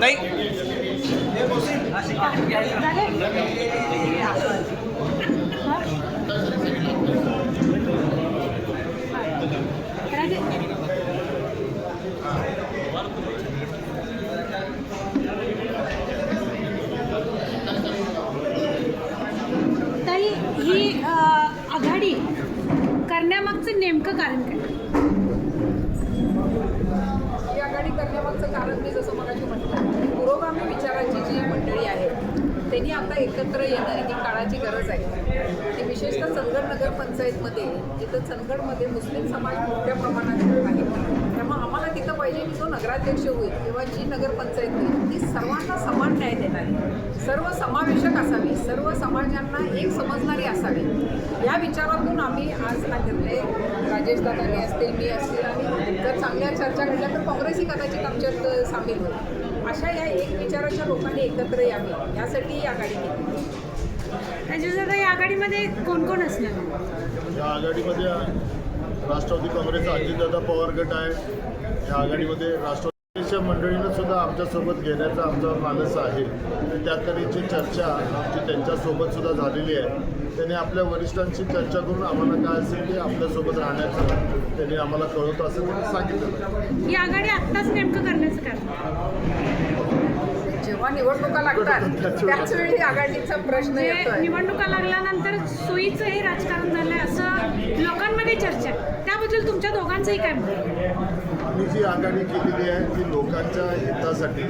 नाही. ताई ही आघाडी करण्यामागचं नेमकं कारण काय? आघाडी करण्यामागचं कारण मी जसं मगाशी म्हटलं पुरोगामी विचाराची जी मंडळी आहे त्यांनी आता एकत्र येणं ही काळाची गरज आहे. आणि विशेषतः चंदगड नगर पंचायतमध्ये जिथं चंदगडमध्ये मुस्लिम समाज मोठ्या प्रमाणात आहे. त्यामुळे आम्हाला तिथं पाहिजे की जो नगराध्यक्ष होईल किंवा जी नगरपंचायत होईल ती सर्वांना समान न्याय देणारी सर्व समावेशक असावी सर्व समाजांना एक समजणारी असावी. या विचारातून आम्ही आज हा निर्णय राजेश दादाने असतील मी असतील आणि जर चांगल्या चर्चा घडल्या तर काँग्रेसही कदाचित आमच्यात सामील होईल. अशा या एक विचाराच्या लोकांनी एकत्र यावी. यासाठी ही आघाडी केली त्याच्यात या आघाडीमध्ये कोण कोण असणार? या आघाडीमध्ये राष्ट्रवादी काँग्रेसचा अजितदादा पवार गट आहे. या आघाडीमध्ये सदस्य मंडळीनं सुद्धा आमच्यासोबत घेण्याचा आमचा मानस आहे. आणि चर्चा आमची त्यांच्यासोबत सुद्धा झालेली आहे त्यांनी आपल्या वरिष्ठांशी चर्चा करून आम्हाला काय असेल की आपल्यासोबत राहण्याचं त्यांनी आम्हाला कळवतो असं सांगितलं. ही आघाडी आत्ताच नेमकं करण्याचं कारण? जेव्हा निवडणुका लागतात त्याच वेळी आघाडीचा प्रश्न म्हणजे येतोय निवडणुका लागल्यानंतर सोयीचं हे राजकारण झालंय असं लोकांमध्ये चर्चा आहे. त्याबद्दल तुमच्या दोघांचंही काय मत आहे? आम्ही जी आघाडी केलेली आहे ती लोकांच्या हितासाठी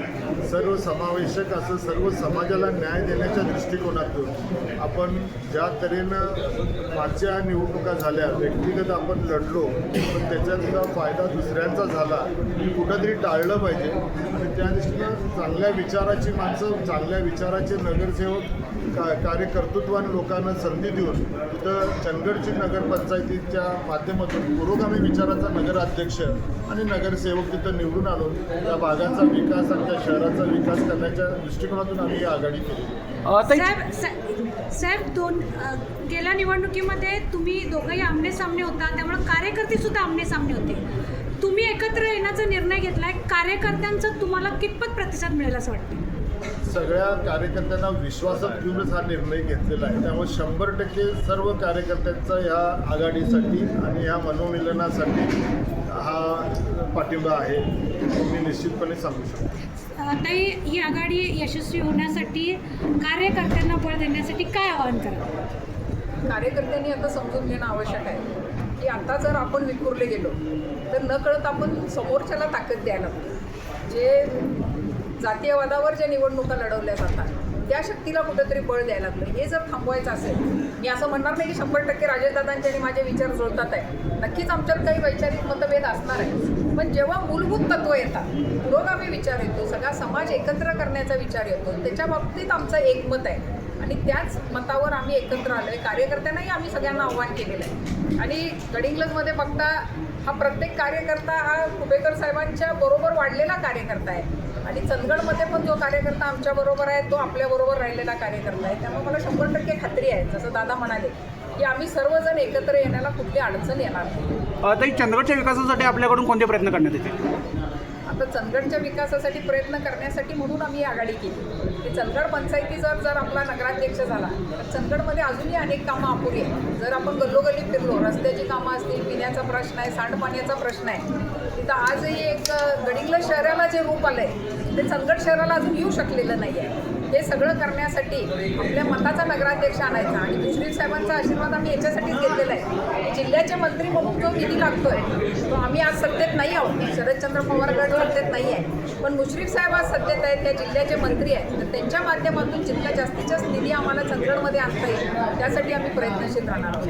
सर्व समावेशक असं सर्व समाजाला न्याय देण्याच्या दृष्टिकोनातून आपण ज्या तऱ्हेनं मागच्या निवडणुका झाल्या व्यक्तिगत आपण लढलो पण त्याच्यातला फायदा दुसऱ्यांचा झाला कुठंतरी टाळलं पाहिजे आणि त्या दृष्टीनं चांगल्या विचाराची माणसं चांगल्या विचाराचे नगरसेवक का कार्यकर्तृत्वाने लोकांना संधी देऊन तिथं चंदगडची नगरपंचायतीच्या माध्यमातून पुरोगामी विचाराचा नगराध्यक्ष आणि नगरसेवक तिथं निवडून आणून त्या भागाचा विकास आणि त्या शहराचा विकास करण्याच्या दृष्टिकोनातून आम्ही ही आघाडी केली. साहेब दोन गेल्या निवडणुकीमध्ये तुम्ही दोघंही आमने सामने होता त्यामुळे कार्यकर्ते सुद्धा आमने सामने होते. तुम्ही एकत्र येण्याचा निर्णय घेतलाय कार्यकर्त्यांचा तुम्हाला कितपत प्रतिसाद मिळेल असं वाटतं? सगळ्या कार्यकर्त्यांना विश्वासात घेऊनच हा निर्णय घेतलेला आहे. त्यामुळे शंभर टक्के सर्व कार्यकर्त्यांचा ह्या आघाडीसाठी आणि ह्या मनोमिलनासाठी हा पाठिंबा आहे मी निश्चितपणे सांगू शकतो. ताई ही आघाडी यशस्वी होण्यासाठी कार्यकर्त्यांना बळ देण्यासाठी काय आवाहन करा कार्यकर्त्यांनी आता समजून घेणं आवश्यक आहे. की आता जर आपण विखुरले गेलो तर न कळत आपण समोरच्याला ताकद द्यायला जे जातीयवादावर ज्या निवडणुका लढवल्या जातात त्या शक्तीला कुठंतरी बळ द्यायला लागलं हे जर थांबवायचं असेल मी असं म्हणणार नाही की शंभर टक्के राजेशदादांचे आणि माझे विचार जुळतात आहे. नक्कीच आमच्यात काही वैचारिक मतभेद असणार आहे पण जेव्हा मूलभूत तत्व येतात पुरोगामी विचार येतो सगळा समाज एकत्र करण्याचा विचार येतो त्याच्या बाबतीत आमचं एकमत आहे. आणि त्याच मतावर आम्ही एकत्र आलो आहे कार्यकर्त्यांनाही आम्ही सगळ्यांना आव्हान केलेलं आहे. आणि गडिंग्लजमध्ये बघता हा प्रत्येक कार्यकर्ता हा कुबेकर साहेबांच्या बरोबर वाढलेला कार्यकर्ता आहे. आणि चंदगडमध्ये पण जो कार्यकर्ता आमच्या बरोबर आहे तो आपल्याबरोबर राहिलेला कार्यकर्ता आहे. त्यामुळे मला शंभर टक्के खात्री आहे. जसं दादा म्हणाले की आम्ही सर्वजण एकत्र येण्याला कुठली अडचण येणार नाही. चंदगडच्या विकासासाठी आपल्याकडून कोणते प्रयत्न करण्यात येतील? आता चंदगडच्या विकासासाठी प्रयत्न करण्यासाठी म्हणून आम्ही आघाडी केली. की चंदगड पंचायतीचा जर आपला नगराध्यक्ष झाला तर चंदगडमध्ये अजूनही अनेक कामं अपुरी आहेत. जर आपण गल्लोगल्ली फिरलो रस्त्याची कामं असतील पिण्याचा प्रश्न आहे सांडपाण्याचा प्रश्न आहे तिथं आजही एक गडिंग्लज शहराला जे रूप आलं आहे ते चंदगड शहराला अजून येऊ शकलेलं नाही आहे हे सगळं करण्यासाठी आपल्या मताचा नगराध्यक्ष आणायचा आणि मुश्रीफ साहेबांचा आशीर्वाद आम्ही याच्यासाठीच घेतलेला आहे. जिल्ह्याचे मंत्री म्हणून जो निधी लागतोय तो आम्ही आज सत्तेत नाही आहोत. शरदचंद्र पवार गट सत्तेत नाही आहे पण मुश्रीफ साहेब आज सत्तेत आहेत त्या जिल्ह्याचे मंत्री आहेत. तर त्यांच्या माध्यमातून जितका जास्तीत जास्त निधी आम्हाला चंदगडमध्ये आणता येईल त्यासाठी आम्ही प्रयत्नशील राहणार आहोत.